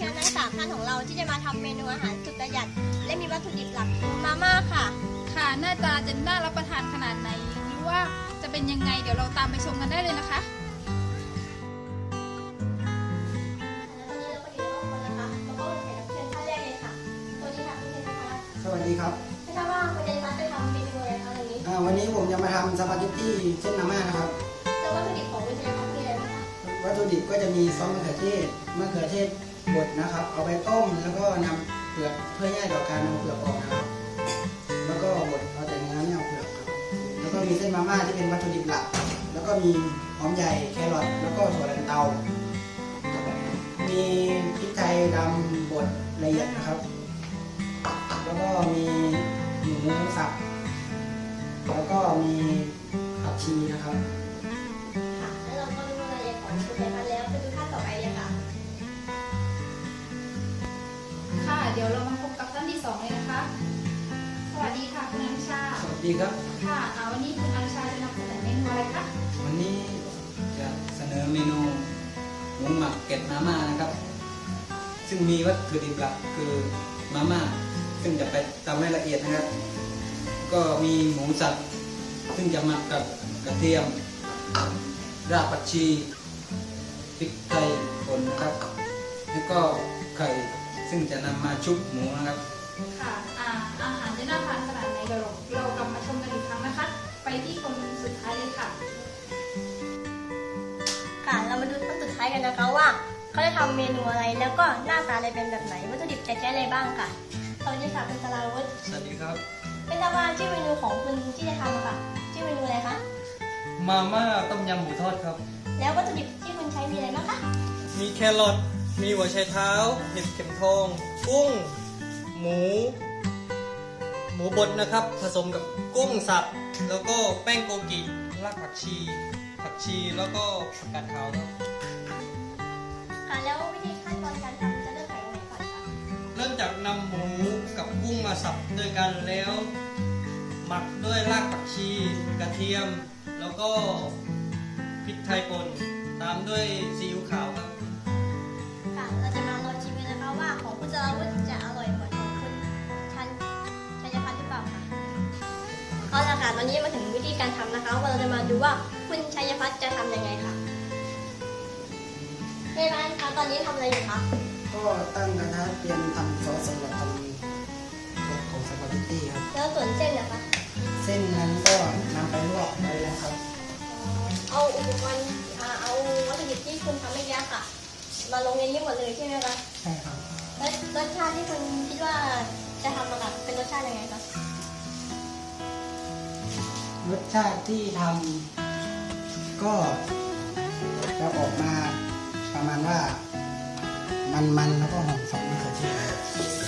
ชิญทั้งสามท่านของเราที่จะมาทำเมนูอาหารสุดประหยัด และมีวัตถุดิบหลักคือมาม่าค่ะ ค่ะหน้าตาจะน่ารับประทานขนาดไหนหรือว่าจะเป็นยังไงเดี๋ยวเราตามไปชมกันได้เลยนะคะวันนี้เราก็อยู่ในห้องคนนะคะแล้วก็แขกรับเชิญท่านแรกเลยค่ะสวัสดีค่ะคุณเทนนะคะสวัสดีครับไม่ทราบว่าคุณเทนคะจะทำเมนูอะไรคะวันนี้อ่าวันนี้ผมจะมาทำสปาเกตตี้เส้นมาม่านะครับแล้ววัตถุดิบของคุณเทนคะมีอะไรบ้างคะวัตถุดิบก็จะมีซอสมะเขือเทศมะเขือเทศ บดนะครับ เอาไปต้มแล้วก็นำเปลือกเพื่อง่ายต่อการนำเปลือกออกนะครับ แล้วก็บดเอาแต่เนื้อไม่เอาเปลือกครับ แล้วก็มีเส้นมาม่าที่เป็นวัตถุดิบหลัก แล้วก็มีหอมใหญ่แครอทแล้วก็ถั่วลันเตา มีพริกไทยดำบดละเอียดนะครับ แล้วก็มีหมูสับ แล้วก็มีผักชีนะครับ ค่ะ แล้วเราก็รู้รายละเอียดของคุณเทนคะแล้ว ดี๋ยวเรามาพบกับท่านที่สองเลยนะคะ สวัสดีค่ะคุณอนุชา สวัสดีครับ ค่ะอ่าวันนี้คุณอนุชาจะนำเสนอเมนูอะไรคะ วันนี้จะเสนอเมนูหมูหมักเกล็ดมาม่านะครับ ซึ่งมีวัตถุดิบหลักคือมาม่า ซึ่งจะไปทำให้ละเอียดนะครับ ก็มีหมูสับ ซึ่งจะหมักกับกระเทียม รากผักชีพริกไทยป่นนะครับ แล้วก็ไข่ ซึ่งจะนำมาชุบหมูนะครับ ค่ะอ่าอาหารจะน่าทานขนาดไหนเดี๋ยวเราเรากลับมาชมกันอีกครั้งนะคะ ไปที่คนสุดท้ายเลยค่ะ ค่ะเรามาดูขั้นสุดท้ายกันนะคะว่าเขาจะทำเมนูอะไรแล้วก็หน้าตาอะไรเป็นแบบไหนวัตถุดิบจะใช้อะไรบ้างค่ะสวัสดีค่ะคุณสลาวุฒิสวัสดีครับไม่ทราบว่าชื่อเมนูของคุณที่จะทำอะค่ะชื่อเมนูอะไรคะมาม่าต้มยำหมูทอดครับ แล้ววัตถุดิบที่คุณใช้มีอะไรบ้างคะ มีแครอท มีหัวไชเท้าเห็ดเข็มทอง กุ้ง หมู หมูบดนะครับ ผสมกับกุ้งสับ แล้วก็แป้งโกกิรากผักชี ผักชีแล้วก็ผักกาดขาวครับค่ะแล้ววิธีขั้นตอนการทำจะเริ่มจากตรงไหนก่อนคะเริ่มจากนำหมูกับกุ้งมาสับด้วยกันแล้ว หมักด้วยรากผักชี กระเทียม แล้วก็พริกไทยป่นตามด้วยซีอิ๊วขาวครับ เอาละค่ะตอนนี้มาถึงวิธีการทำนะคะว่าเราจะมาดูว่าคุณชัยพัฒน์จะทำยังไงค่ะเฮ้ยบ้านคะตอนนี้ทำอะไรอยู่คะก็ตั้งกระทะเตรียมทำซอสสำหรับทำซอสของสปาเกตตี้ครับแล้วส่วนเส้นนะคะเส้นนั้นก็นำไปลวกไว้แล้วครับ เอาอุปกรณ์อ่าเอาวัตถุดิบที่คุณทำเมื่อกี้ค่ะ มาลงในนี้หมดเลยใช่ไหมคะใช่ครับแล้วรสชาติที่คุณคิดว่าจะทำมาค่ะเป็นรสชาติยังไงคะ รสชาติที่ทำก็จะออกมาประมาณว่ามันๆแล้วก็หอมสองมะเขือเทศ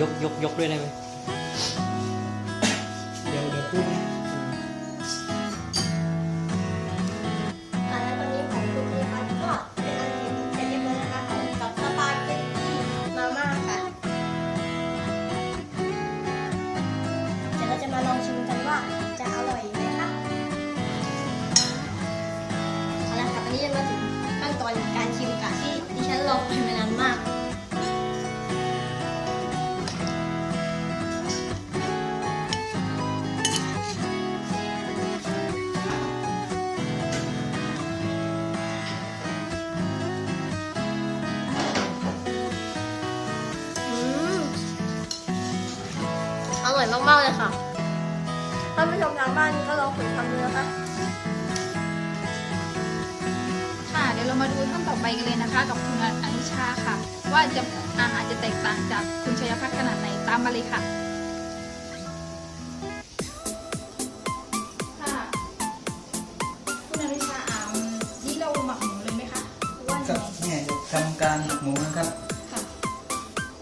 ยกยกยกด้วยได้ไหมางบ้านก็ลองฝึกทำดูนะคะค่ะเดี๋ยวเรามาดูท่านต่อไปกันเลยนะคะ กับคุณอนุชาค่ะ ว่าจะอาหารจะแตกต่างจากคุณชัยพัฒน์ขนาดไหนตามมาเลยค่ะค่ะคุณอนุชาอ่านี่เราหมักหมูเลยไหมคะหรือว่าคยัรังบไงเนี่ยจะทำการหมักหมูนะครับค่ะ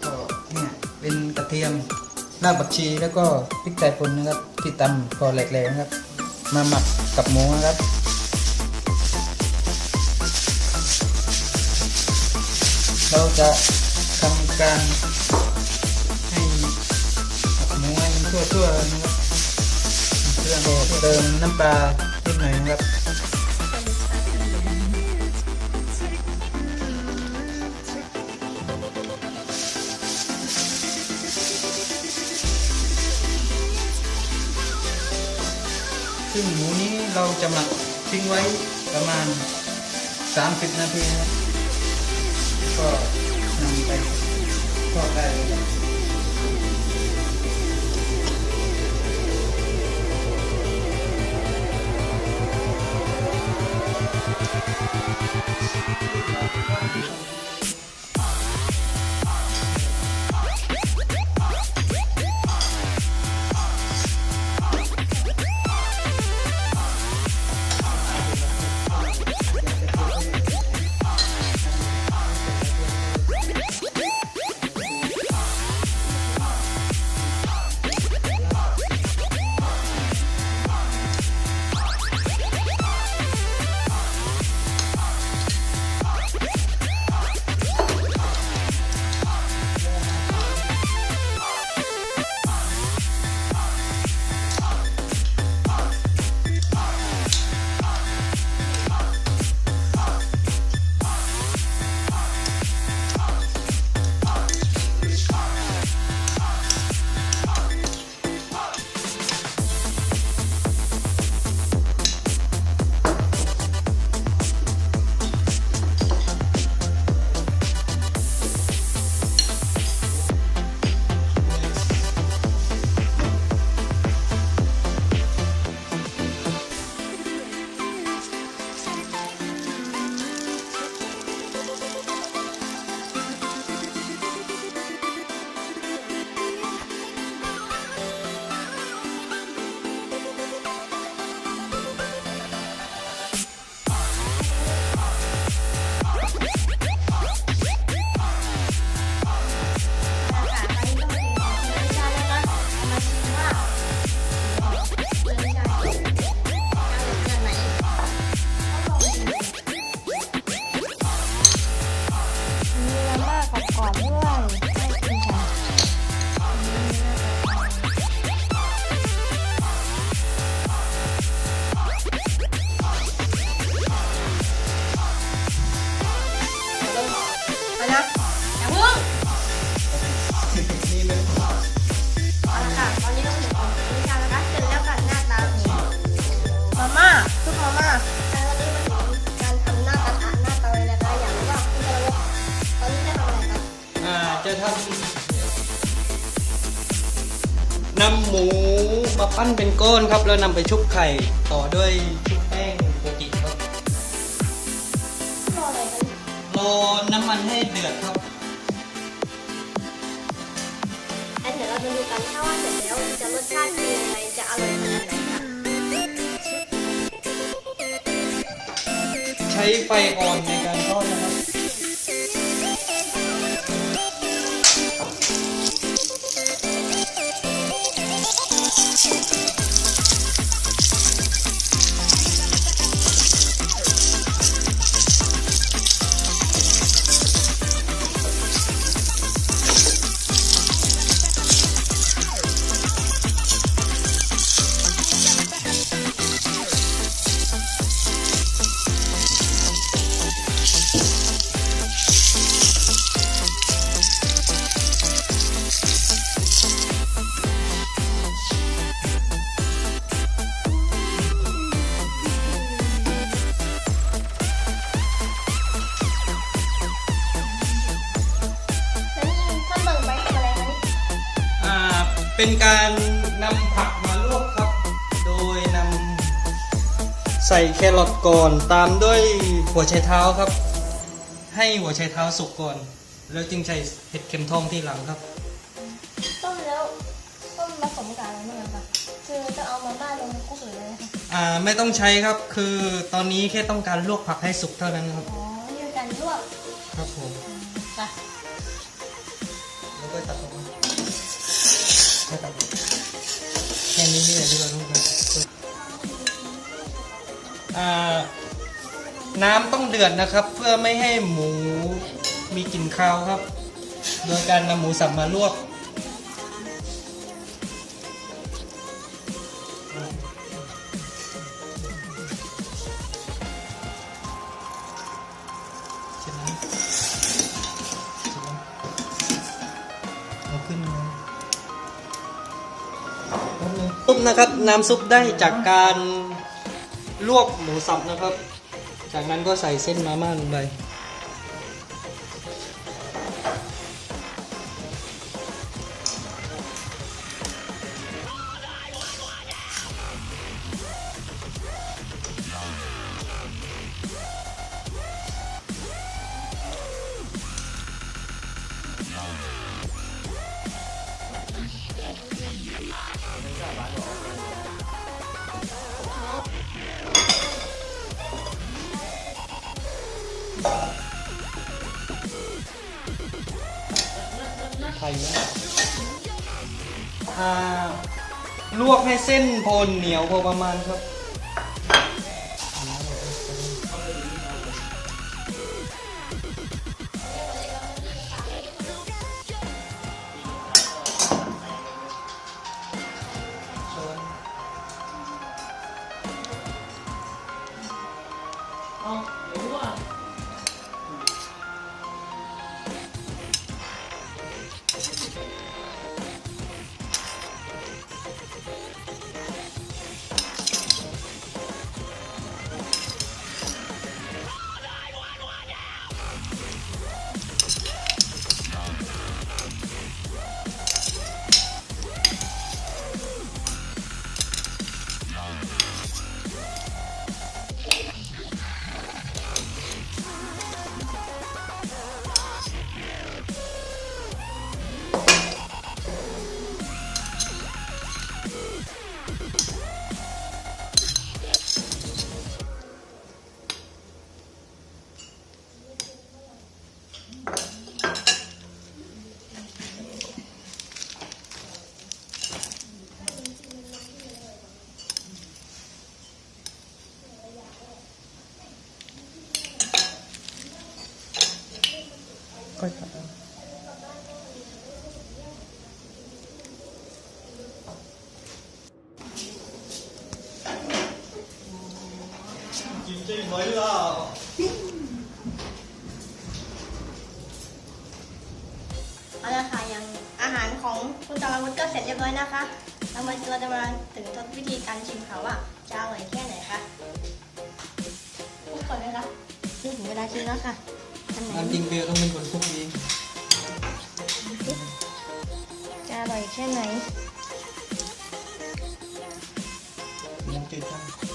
ก็เนี่ยเป็นกระเทียม รากผักชีแล้วก็พริกไทยป่นนะครับ ที่ตำพอแหลกๆนะครับ มาหมักกับหมูนะครับเราจะทำการให้หมูให้มันทั่วๆนะครับเครื่องเติมน้ำปลานิดหน่อยนะครับ ซึ่งหมูนี้เราจะหมักทิ้งไว้ประมาณ 30 นาทีนะก็นำไปทอดได้เลย ก้อนครับ แล้วนำไปชุบไข่ต่อด้วยชุบแป้งโกกิครับรออะไรกันรอน้ำมันให้เดือดครับอันเดี๋ยวเราจะดูกันถ้าว่าเสร็จแล้วจะรสชาติเป็นยังไงจะอร่อยขนาดไหนค่ะใช้ไฟอ่อนในการ เป็นการนำผักมาลวกครับ โดยนำใส่แครอทก่อนตามด้วยหัวไชเท้าครับ ให้หัวไชเท้าสุกก่อน แล้วจึงใส่เห็ดเข็มทองที่หลังครับต้มแล้วต้มผสมกับอะไรบ้างคะคือจะเอามาม่าลงในกุ๊กหรืออะไรคะอ่าไม่ต้องใช้ครับคือตอนนี้แค่ต้องการลวกผักให้สุกเท่านั้นครับอ๋อนี่เป็นการลวกครับผม น้ำต้องเดือดนะครับ เพื่อไม่ให้หมูมีกลิ่นคาวครับ โดยการนำหมูสับมาลวกเอาขึ้นมาซุปนะครับน้ำซุปได้จากการลวกหมูสับนะครับ จากนั้นก็ใส่เส้นมาม่าลงไป นะอ่าลวกให้เส้นโพนเหนียวพอประมาณครับค่ องคุณตาลาวุธก็เสร็จเรียบร้อยนะคะเรามาเราจะมาถึงทดวิธีการชิมค่ะว่าจะอร่อยแค่ไหนคะพูดก่อนเลยคะนี่ถึงเวลาชิมแล้วค่ะอันไหนตามจริงเบลต้องเป็นคนคุกเองจะอร่อยแค่ไหนยังจืดจัง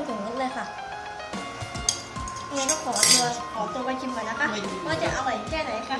งเครื่องถึงรสเลยค่ะยังไงก็ขอตัวขอตัวไปชิมก่อนนะคะว่าจะอร่อยแค่ไหนค่ะ